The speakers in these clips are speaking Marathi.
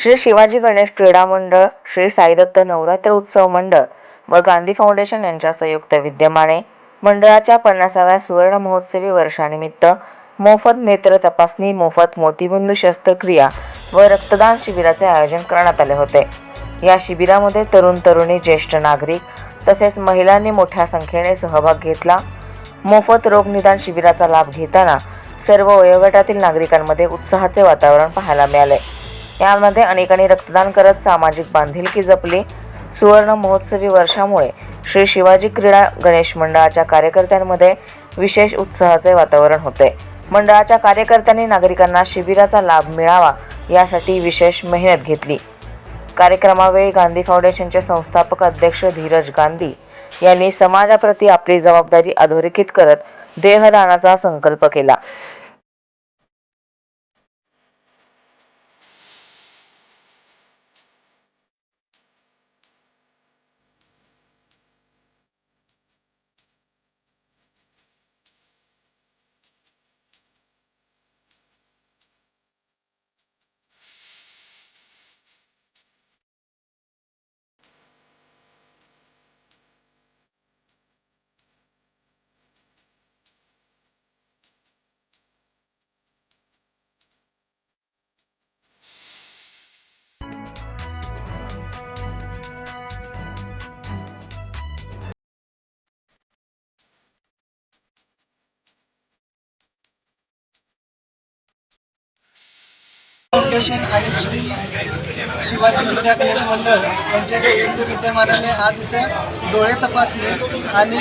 श्री शिवाजी गणेश क्रीडा मंडळ श्री साईदत्त नवरात्र उत्सव मंडळ व गांधी फाउंडेशन यांच्या संयुक्त विद्यमाने मंडळाच्या पन्नासाव्या सुवर्ण महोत्सवी वर्षानिमित्त मोफत नेत्र तपासणी मोफत मोतीबिंदू शस्त्रक्रिया व रक्तदान शिबिराचे आयोजन करण्यात आले होते. या शिबिरामध्ये तरुण तरुणी ज्येष्ठ नागरिक तसेच महिलांनी मोठ्या संख्येने सहभाग घेतला. मोफत रोगनिदान शिबिराचा लाभ घेताना सर्व वयोगटातील नागरिकांमध्ये उत्साहाचे वातावरण पाहायला मिळाले. यामध्ये अनेकांनी रक्तदान करत सामाजिक बांधिलकी जपली. सुवर्ण महोत्सवी वर्षामुळे श्री शिवाजी क्रीडा गणेश मंडळाच्या कार्यकर्त्यांमध्ये विशेष उत्साहाचे वातावरण होते. मंडळाच्या कार्यकर्त्यांनी नागरिकांना शिबिराचा लाभ मिळावा यासाठी विशेष मेहनत घेतली. कार्यक्रमावेळी गांधी फाउंडेशनचे संस्थापक अध्यक्ष धीरज गांधी यांनी समाजाप्रती आपली जबाबदारी अधोरेखित करत देहदानाचा संकल्प केला. फाउंडेशन आणि श्री शिवाजी क्रीडा गणेश मंडळ यांच्या संयुक्त विद्यमानाने आज इथे डोळे तपासणी आणि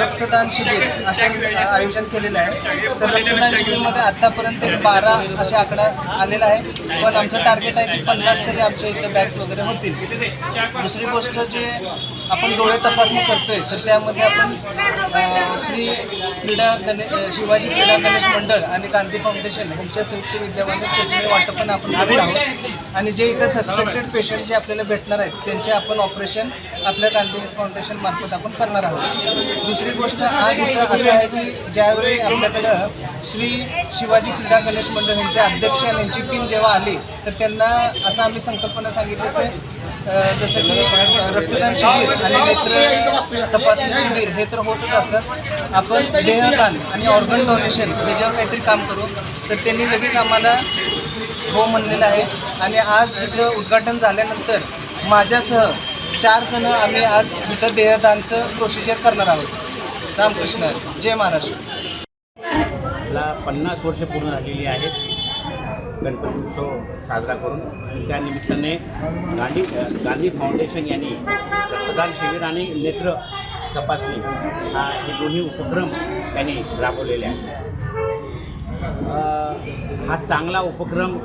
रक्तदान शिबिर असं आयोजन केलेलं आहे. तर रक्तदान शिबिरमध्ये आत्तापर्यंत एक बारा असे आकडा आलेला आहे पण आमचं टार्गेट आहे की पन्नास तरी आमच्या इथे बॅग्स वगैरे होतील. दुसरी गोष्ट जे आपण डोळे तपासणी करतोय तर त्यामध्ये आपण श्री क्रीडा गणे शिवाजी क्रीडा गणेश मंडळ आणि गांधी फाउंडेशन यांच्या संयुक्त विद्यमाने चष्मे वाटपण आपण करत आहोत. आणि जे इथे सस्पेक्टेड पेशंट जे आपल्याला भेटणार आहेत त्यांचे आपण ऑपरेशन आपल्या गांधी फाउंडेशन मार्फत आपण करणार आहोत. दुसरी गोष्ट आज इथं असं आहे की ज्यावेळी आपल्याकडं श्री शिवाजी क्रीडा गणेश मंडळ यांचे अध्यक्ष आणि यांची टीम जेव्हा आली तर त्यांना असं आम्ही संकल्पना सांगितली ते जसं की रक्तदान शिबिर आणि नेत्र तपासणी शिबिर हे तर होतच असतात. आपण देहदान आणि ऑर्गन डोनेशन ह्याच्यावर काहीतरी काम करू. तर त्यांनी लगेच आम्हाला हो म्हणलेलं आहे. आणि आज इथं उद्घाटन झाल्यानंतर माझ्यासह चार जण आम्ही आज इथं देहदानचं प्रोसिजर करणार आहोत. रामकृष्ण जय महाराष्ट्र. ला पन्नास वर्ष पूर्ण झालेली आहेत. गणपती उत्सव साजरा करून त्यानिमित्ताने गांधी गांधी फाउंडेशन यांनी रक्तदान शिबिर आणि नेत्र तपासणी हा हे दोन्ही उपक्रम त्यांनी राबवलेले आहेत. हा चांगला उपक्रम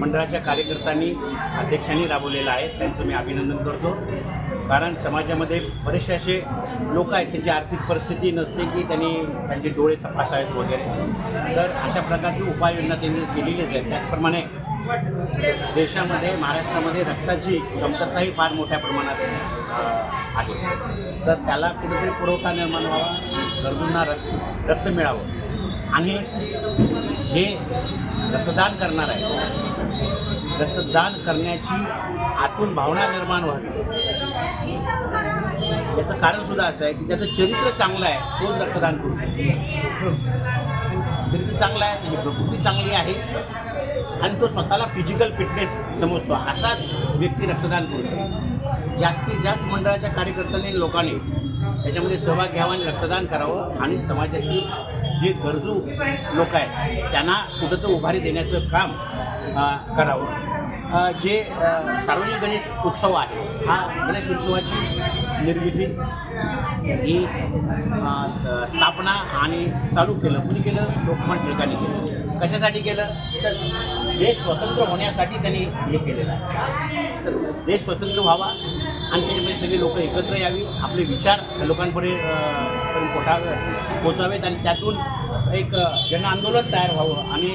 मंडळाच्या कार्यकर्त्यांनी अध्यक्षांनी राबवलेला आहे. त्यांचं मी अभिनंदन करतो. कारण समाजामध्ये बरेचसे असे लोक आहेत त्यांची आर्थिक परिस्थिती नसते की त्यांनी त्यांचे डोळे तपासावेत वगैरे. तर अशा प्रकारची उपाययोजना त्यांनी केलेलीच आहेत. त्याचप्रमाणे देशामध्ये महाराष्ट्रामध्ये रक्ताची कमतरताही फार मोठ्या प्रमाणात आहे. तर त्याला कुठेतरी पुरवठा निर्माण व्हावा गरजूंना रक्त रक्त मिळावं. आणि जे रक्तदान करणार आहे रक्तदान करण्याची आतून भावना निर्माण व्हावी. याचं कारण सुद्धा असं आहे की त्याचं चरित्र चांगलं आहे तोच रक्तदान करू शकतो. चरित्र चांगलं आहे त्याची प्रकृती चांगली आहे आणि तो स्वतःला फिजिकल फिटनेस समजतो. असाच व्यक्ती रक्तदान करू शकतो. जास्तीत जास्त मंडळाच्या कार्यकर्त्यांनी लोकांनी त्याच्यामध्ये सहभाग घ्यावा आणि रक्तदान करावं आणि समाजातील जे गरजू लोक आहेत त्यांना कुठं उभारी देण्याचं काम करावं. जे सार्वजनिक गणेश उत्सव आहे हा गणेश उत्सवाची निर्मिती ही स्थापना आणि चालू केलं. कुणी केलं? लोकमान टिळकांनी केलं. कशासाठी केलं? तर देश स्वतंत्र होण्यासाठी त्यांनी हे केलेलं आहे. तर देश स्वतंत्र व्हावा आणि त्याच्यामध्ये सगळे लोक एकत्र यावी आपले विचार लोकांपर्यंत पोठावे पोचावेत आणि त्यातून एक जनआंदोलन जन आंदोलन तयार व्हावं आणि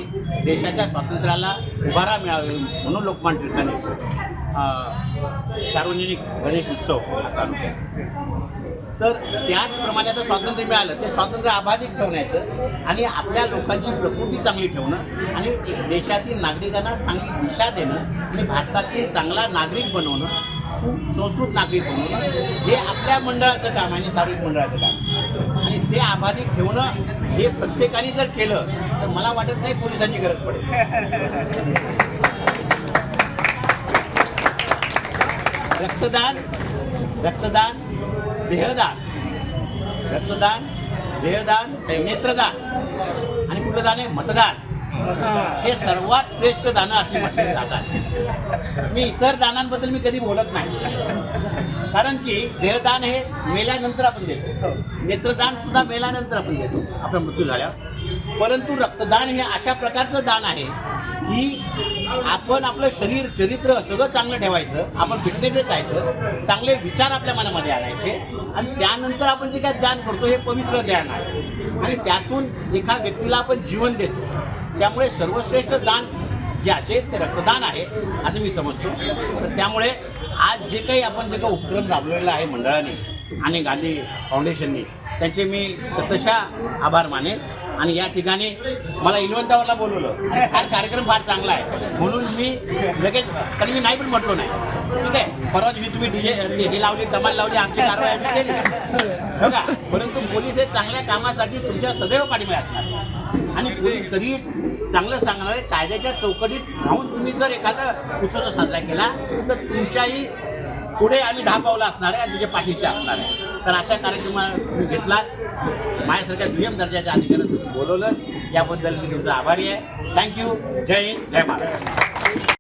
देशाच्या स्वातंत्र्याला उभारा मिळावे म्हणून लोकमान्य टिळकांनी सार्वजनिक गणेश उत्सव हा चालू केला. तर त्याचप्रमाणे आता स्वातंत्र्य मिळालं. ते स्वातंत्र्य अबाधित ठेवण्याचं आणि आपल्या लोकांची प्रकृती चांगली ठेवणं आणि देशातील नागरिकांना चांगली दिशा देणं आणि भारतातील चांगला नागरिक बनवणं सुसंस्कृत नागरिक म्हणून हे आपल्या मंडळाचं काम आहे आणि सार्वजनिक मंडळाचं काम. आणि ते अबाधित ठेवणं हे प्रत्येकाने जर केलं तर मला वाटत नाही पोलिसांची गरज पडेल. रक्तदान रक्तदान देहदान. रक्तदान देहदान नेत्रदान. आणि कुठलं दान आहे? मतदान. हे सर्वात श्रेष्ठ दानं असे म्हटले जातात. मी इतर दानांबद्दल मी कधी बोलत नाही. कारण की देहदान हे मेल्यानंतर आपण देतो. नेत्रदान सुद्धा मेल्यानंतर आपण देतो. आपला मृत्यू झाल्यावर. परंतु रक्तदान हे अशा प्रकारचं दान आहे की आपण आपलं शरीर चरित्र सगळं चांगलं ठेवायचं आपण फिटनेसच जायचं चांगले विचार आपल्या मनामध्ये आणायचे आणि त्यानंतर आपण जे काय ध्यान करतो हे पवित्र ध्यान आहे. आणि त्यातून एका व्यक्तीला आपण जीवन देतो. त्यामुळे सर्वश्रेष्ठ दान जे असेल ते रक्तदान आहे असं मी समजतो. तर त्यामुळे आज जे काही आपण जे काही उपक्रम राबवलेला आहे मंडळाने आणि गांधी फाउंडेशनने त्यांचे मी सतशा आभार मानेन. आणि या ठिकाणी मला इलवंतावरला बोलवलं. फार कार्यक्रम फार चांगला आहे. म्हणून मी लगेच कारण मी नाही पण म्हटलो नाही. ठीक आहे? परवा दिवशी तुम्ही डीजे हे लावली कमाल लावली आमची कारवाई आम्ही केली. बघा परंतु पोलीस हे चांगल्या कामासाठी तुमच्या सदैव पाठिंबा असणार. आणि पोलीस कधीही चांगलं सांगणार आहे? कायद्याच्या चौकटीत राहून तुम्ही जर एखादा उत्सव साजरा केला तर तुमच्याही पुढे आम्ही दहा पावलं असणार आहे आणि तुझ्या पाठीचे असणार आहे. तर अशा कार्यक्रमा तुम्ही घेतला माझ्यासारख्या दुय्यम दर्जाच्या अधिकाऱ्यांना बोलवलं. याबद्दल मी तुमचा आभारी आहे. थँक्यू जय हिंद. जय महाराष्ट्र.